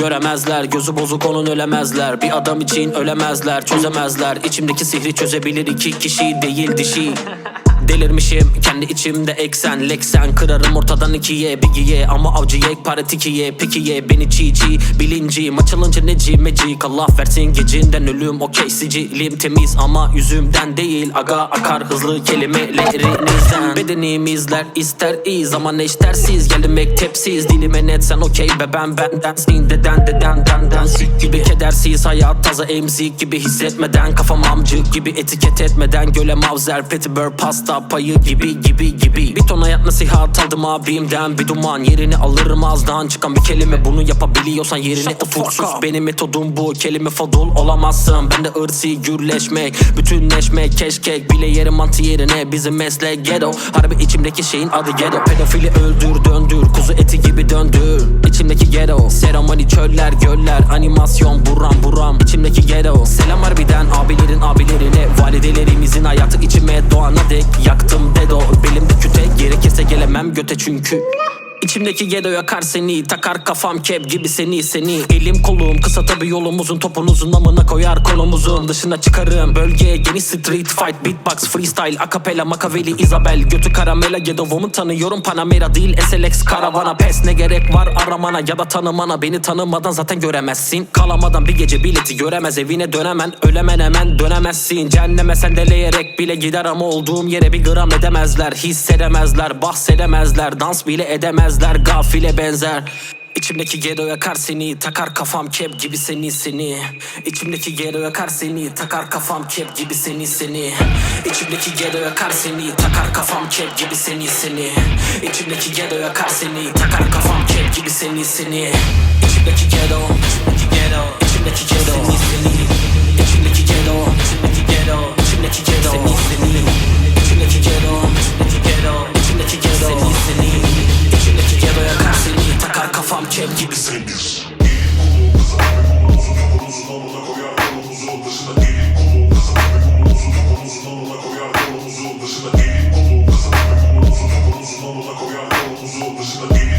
göremezler. Gözü bozuk onun ölemezler. Bir adam için ölemezler çözemezler. İçimdeki sihri çözebilir iki kişi değil dişi Delirmişim kendi içimde eksen leksen. Kırarım ortadan ikiye bigiye. Ama avcı yekpare tikiye pikiye. Beni çiğ çiğ bilincim Açılınca neci mecik Allah versin gecinden ölüm. Okey sicilim temiz ama yüzümden değil. Aga akar hızlı kelimelerinizden Bedenim izler ister iyi Zaman eştersiz geldim mektepsiz Dilime net. Sen okey be ben benden Sin deden deden denden. Sik gibi kedersiz hayat taza emzik gibi. Hissetmeden kafam amcık gibi. Etiket etmeden göle mavzer Petibör pasta payı gibi gibi gibi. Bir ton hayat nasihat aldım abimden? Bir duman yerini alırım ağızdan Çıkan bir kelime bunu yapabiliyorsan yerine otursuz. Benim metodum bu kelime fadul olamazsın. Ben de ırsi gürleşmek Bütünleşmek. Keşkek bile yerim mantı yerine Bizim meslek ghetto. Harbi içimdeki şeyin adı ghetto. Pedofili öldür döndür. Kuzu eti gibi döndür. İçimdeki ghetto. Seremoni çöller göller. Animasyon buram buram. İçimdeki ghetto. Selam harbiden göte çünkü İçimdeki ghetto yakar seni Takar kafam kep gibi seni seni. Elim kolum kısa tabi yolumuzun Topunuzun amına koyar kolumuzun. Dışına çıkarım bölgeye geniş street fight Beatbox freestyle akapela makaveli Isabel. Götü karamela ghetto'mu tanıyorum Panamera değil SLX karavana Pes ne gerek var aramana ya da tanımana? Beni tanımadan zaten göremezsin. Kalamadan bir gece bileti göremez Evine dönemen ölemen hemen dönemezsin. Cehenneme sendeleyerek bile gider ama Olduğum yere bir gram edemezler. Hissedemezler bahsedemezler Dans bile edemezler gafile benzer. İçimdeki ghetto yakar seni Takar kafam kep gibi seni seni. İçimdeki ghetto yakar seni Takar kafam kep gibi seni seni. İçimdeki ghetto yakar seni Takar kafam kep gibi seni seni. İçimdeki ghetto yakar seni Takar kafam kep gibi seni seni. İçimdeki ghetto Looking